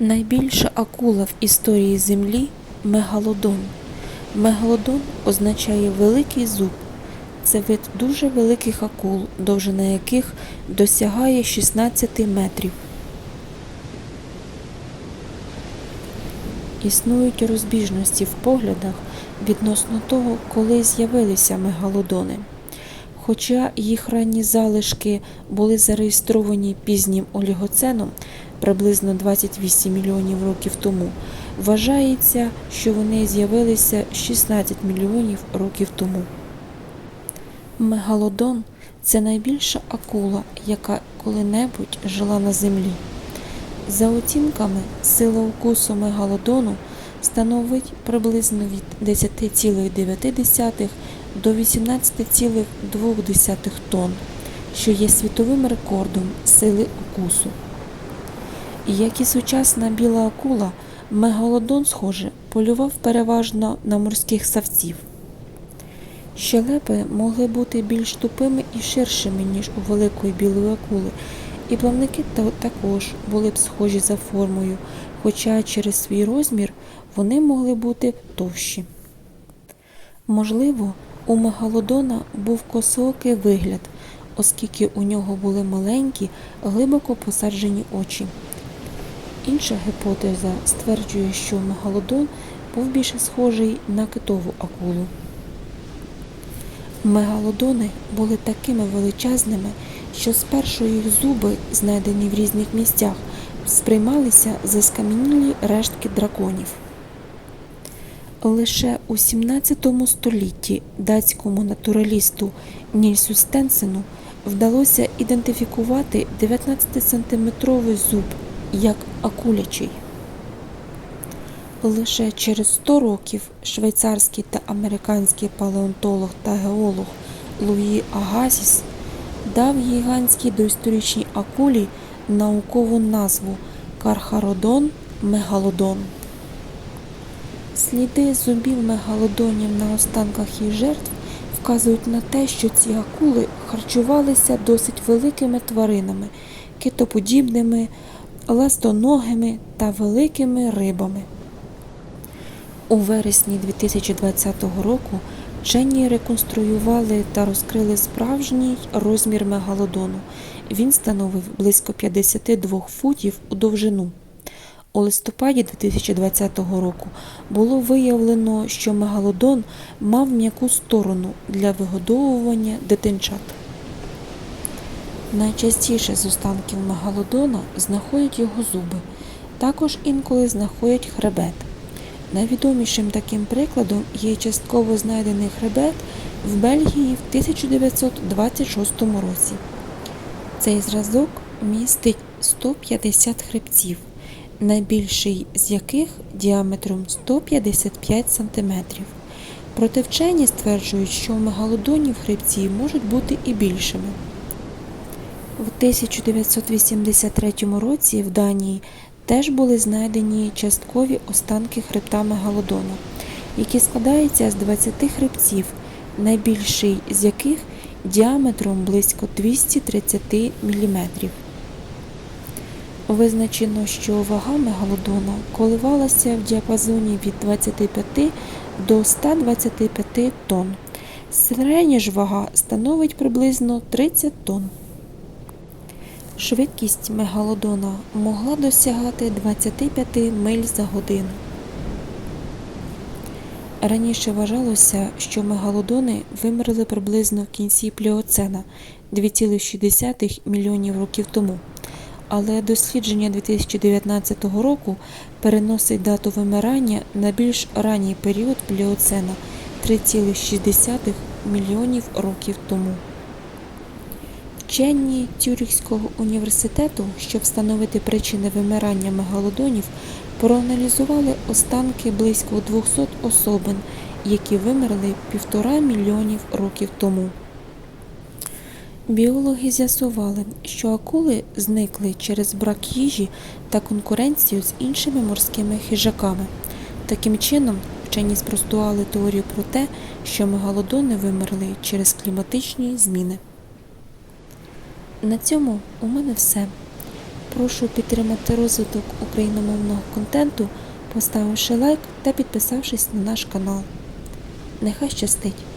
Найбільша акула в історії Землі мегалодон. Мегалодон означає великий зуб. Це вид дуже великих акул, довжина яких досягає 16 метрів. Існують розбіжності в поглядах відносно того, коли з'явилися мегалодони. Хоча їх ранні залишки були зареєстровані пізнім олігоценом приблизно 28 мільйонів років тому, вважається, що вони з'явилися 16 мільйонів років тому. Мегалодон це найбільша акула, яка коли-небудь жила на землі. За оцінками, сила укусу мегалодону становить приблизно від 10,9 до 18,2 тонн, що є світовим рекордом сили укусу. І як і сучасна біла акула, мегалодон, схоже, полював переважно на морських савців. Щелепи могли бути більш тупими і ширшими, ніж у великої білої акули, і плавники також були б схожі за формою, хоча через свій розмір вони могли бути товщі. Можливо, у мегалодона був косоокий вигляд, оскільки у нього були маленькі, глибоко посаджені очі. Інша гіпотеза стверджує, що мегалодон був більше схожий на китову акулу. Мегалодони були такими величезними, що спершу їх зуби, знайдені в різних місцях, сприймалися за скам'янілі рештки драконів. Лише у 17 столітті датському натуралісту Нільсу Стенсену вдалося ідентифікувати 19-сантиметровий зуб як акулячий. Лише через 100 років швейцарський та американський палеонтолог та геолог Луї Агазіс дав гігантській доісторичній акулі наукову назву Кархародон мегалодон. Сліди зубів мегалодонів на останках їх жертв вказують на те, що ці акули харчувалися досить великими тваринами, китоподібними, ластоногими та великими рибами. У вересні 2020 року вчені реконструювали та розкрили справжній розмір мегалодону. Він становив близько 52 футів у довжину. У листопаді 2020 року було виявлено, що мегалодон мав м'яку сторону для вигодовування дитинчат. Найчастіше з останків мегалодона знаходять його зуби. Також інколи знаходять хребет. Найвідомішим таким прикладом є частково знайдений хребет в Бельгії в 1926 році. Цей зразок містить 150 хребців, найбільший з яких діаметром 155 см. Проте вчені стверджують, що мегалодонів хребці можуть бути і більшими. В 1983 році в Данії теж були знайдені часткові останки хребта мегалодона, які складаються з 20 хребців, найбільший з яких діаметром близько 230 мм. Визначено, що вага мегалодона коливалася в діапазоні від 25 до 125 тонн. Середня ж вага становить приблизно 30 тонн. Швидкість мегалодона могла досягати 25 миль за годину. Раніше вважалося, що мегалодони вимерли приблизно в кінці пліоцена 2,6 мільйонів років тому. Але дослідження 2019 року переносить дату вимирання на більш ранній період пліоцена 3,6 мільйонів років тому. Вчені Тюрихського університету, щоб встановити причини вимирання мегалодонів, проаналізували останки близько 200 особин, які вимерли півтора мільйонів років тому. Біологи з'ясували, що акули зникли через брак їжі та конкуренцію з іншими морськими хижаками. Таким чином, вчені спростували теорію про те, що мегалодони вимерли через кліматичні зміни. На цьому у мене все. запрошую підтримати розвиток україномовного контенту, поставивши лайк та підписавшись на наш канал. Нехай щастить!